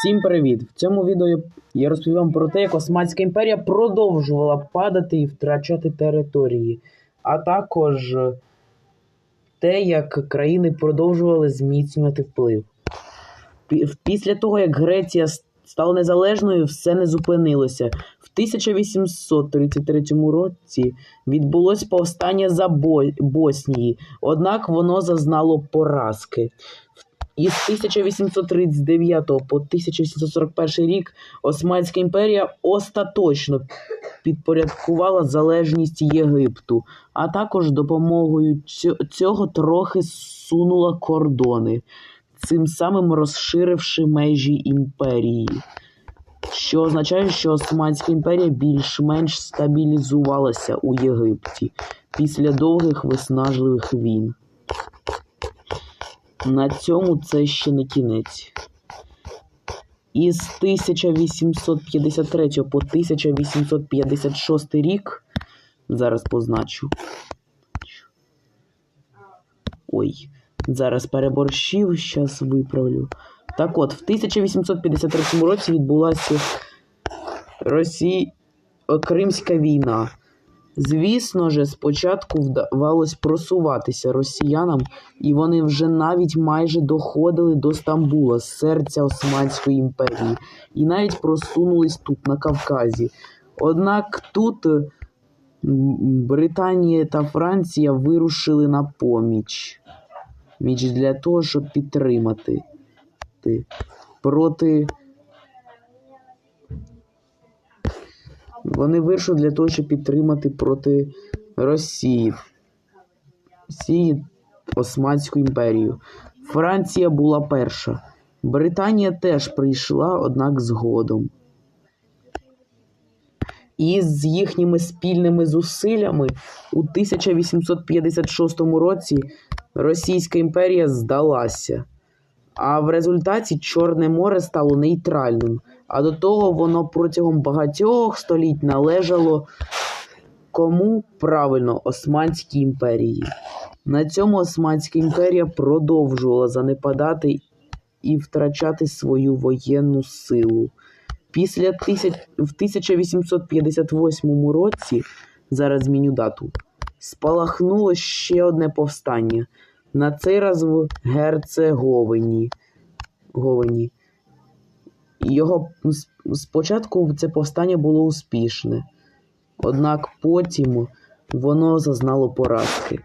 Всім привіт! В цьому відео я розповім про те, як Османська імперія продовжувала падати і втрачати території, а також те, як країни продовжували зміцнювати вплив. Після того, як Греція стала незалежною, все не зупинилося. В 1833 році відбулось повстання за Бо- Боснії, однак воно зазнало поразки. Із 1839 по 1841 рік Османська імперія остаточно підпорядкувала залежність Єгипту, а також допомогою цього трохи сунула кордони, цим самим розширивши межі імперії. Що означає, що Османська імперія більш-менш стабілізувалася у Єгипті після довгих виснажливих війн. На цьому це ще не кінець. Із 1853 по 1856 рік. Зараз позначу. Ой, зараз переборщив, зараз виправлю. Так от, в 1853 році відбулася Росі... Кримська війна. Звісно же, спочатку вдавалось просуватися росіянам, і вони вже навіть майже доходили до Стамбула, серця Османської імперії, і навіть просунулись тут, на Кавказі. Однак тут Британія та Франція вирушили на поміч. Міч для того, щоб підтримати проти. Вони вирішили для того, щоб підтримати проти Росії. Росії Османську імперію. Франція була перша. Британія теж прийшла, однак згодом. І з їхніми спільними зусиллями у 1856 році Російська імперія здалася. А в результаті Чорне море стало нейтральним, а до того воно протягом багатьох століть належало кому правильно Османській імперії. На цьому Османська імперія продовжувала занепадати і втрачати свою воєнну силу. Після тисяч... в 1858 році, зараз зміню дату, спалахнуло ще одне повстання. На цей раз в Герцеговині. Говині. Його спочатку це повстання було успішне, однак потім воно зазнало поразки.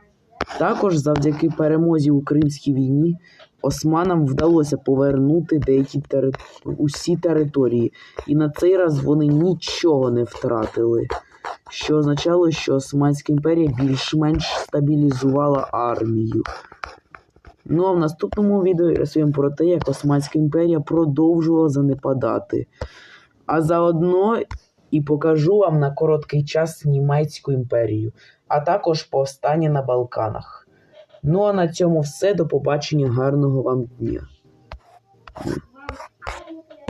Також завдяки перемозі у Кримській війні османам вдалося повернути деякі тери... усі території, і на цей раз вони нічого не втратили, що означало, що Османська імперія більш-менш стабілізувала армію. Ну а в наступному відео я розповім про те, як Османська імперія продовжувала занепадати. А заодно і покажу вам на короткий час Німецьку імперію, а також повстання на Балканах. Ну а на цьому все. До побачення, гарного вам дня.